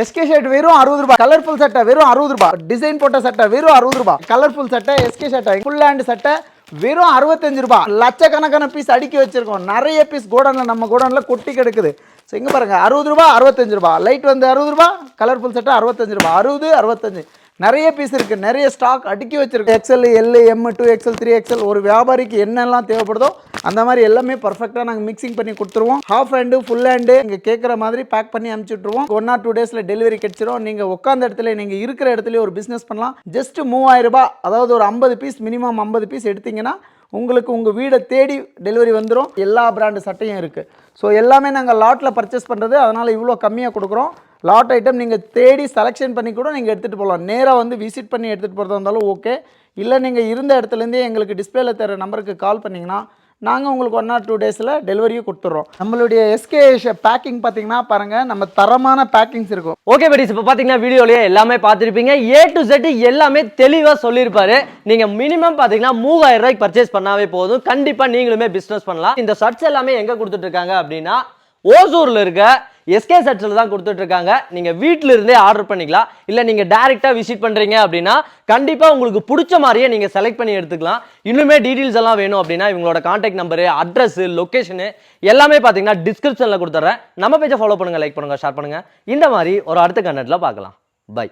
SK shirt வெறும் அறுபது ரூபாய். கலர்ஃபுல் சட்டை வெறும் அறுபது ரூபாய். டிசைன் போட்ட சட்டை வெறும் அறுபது ரூபாய். கலர்ஃபுல் சட்டை எஸ்கே சட்டை ஃபுல் ஹேண்ட் சட்டை வெறும் அறுபத்தஞ்சு ரூபாய். லட்சக்கணக்கான பீஸ் அடுக்கி வச்சிருக்கோம். நிறைய பீஸ் கோடனில் நம்ம கோடனில் கொட்டி கிடக்குது. ஸோ இங்கே பாருங்க அறுபது ரூபா அறுபத்தஞ்சு ரூபாய். லைட் வந்து அறுபது ரூபாய் கலர்ஃபுல் சட்டை அறுபத்தஞ்சு ரூபாய். அறுபது அறுபத்தஞ்சு. நிறைய பீஸ் இருக்குது நிறைய ஸ்டாக் அடுக்கி வச்சிருக்கு. XL L M two XL three XL ஒரு வியாபாரிக்கு என்னெல்லாம் தேவைப்படுதோ அந்த மாதிரி எல்லாமே பர்ஃபெக்டாக நாங்கள் மிக்சிங் பண்ணி கொடுத்துருவோம். ஹாஃப் ஹேண்டு ஃபுல் ஹேண்டு இங்கே கேட்குற மாதிரி பேக் பண்ணி அனுப்பிச்சுட்ருவோம் ஒன் ஆர் டூ டேஸில் டெலிவரி கிடச்சிரும். நீங்கள் உட்காந்த இடத்துல நீங்கள் இருக்கிற இடத்துல ஒரு பிஸ்னஸ் பண்ணலாம். ஜஸ்ட் மூவாயிரம் ரூபாய் அதாவது ஒரு ஐம்பது பீஸ் மினிமம் ஐம்பது பீஸ் எடுத்திங்கன்னா உங்களுக்கு உங்கள் வீடை தேடி டெலிவரி வந்துடும் எல்லா பிராண்டு சட்டையும் இருக்குது ஸோ எல்லாமே நாங்கள் லாட்டில் பர்ச்சேஸ் பண்ணுறது அதனால் இவ்வளோ கம்மியாக கொடுக்குறோம். லாட் ஐட்டம் நீங்கள் தேடி செலெக்ஷன் பண்ணி கூட நீங்கள் எடுத்துகிட்டு போகலாம் நேராக வந்து விசிட் பண்ணி எடுத்துகிட்டு போகிறதா இருந்தாலும் ஓகே இல்லை நீங்கள் இருந்த இடத்துலேருந்தே எங்களுக்கு டிஸ்பிளேல தர நம்பருக்கு கால் பண்ணிங்கன்னா நாங்கள் உங்களுக்கு ஒன் ஆர் டூ டேஸில் டெலிவரியும் கொடுத்துட்றோம். நம்மளுடைய எஸ்கே பேக்கிங் பார்த்தீங்கன்னா பாருங்கள் நம்ம தரமான பேக்கிங்ஸ் இருக்கும். ஓகே படிஸ் இப்போ பார்த்தீங்கன்னா வீடியோலேயே எல்லாமே பார்த்துருப்பீங்க. ஏ டு செட்டு எல்லாமே தெளிவாக சொல்லியிருப்பாரு. நீங்கள் மினிமம் பார்த்தீங்கன்னா மூவாயிரம் ரூபாய்க்கு பர்ச்சேஸ் பண்ணாவே போதும். கண்டிப்பாக நீங்களுமே பிஸ்னஸ் பண்ணலாம். இந்த ஷர்ட்ஸ் எல்லாமே எங்கே கொடுத்துட்டு இருக்காங்க அப்படின்னா ஓசூரில் இருக்க எஸ்கே சட்ஸில் தான் கொடுத்துட்ருக்காங்க. நீங்கள் வீட்டில் இருந்தே ஆர்டர் பண்ணிக்கலாம். இல்லை நீங்கள் டேரெக்டாக விசிட் பண்ணுறீங்க அப்படின்னா கண்டிப்பாக உங்களுக்கு பிடிச்ச மாதிரியே நீங்கள் செலக்ட் பண்ணி எடுத்துக்கலாம். இன்னுமே டீட்டெயில்ஸ் எல்லாம் வேணும் அப்படின்னா இவங்களோட காண்டாக்ட் நம்பரு அட்ரஸ் லொக்கேஷனு எல்லாமே பார்த்தீங்கன்னா டிஸ்கிரிப்ஷனில் கொடுத்துட்றேன். நம்ம பேஜை ஃபாலோ பண்ணுங்கள் லைக் பண்ணுங்கள் ஷேர் பண்ணுங்கள் இந்த மாதிரி ஒரு அடுத்த கண்டென்ட்டில் பார்க்கலாம். பை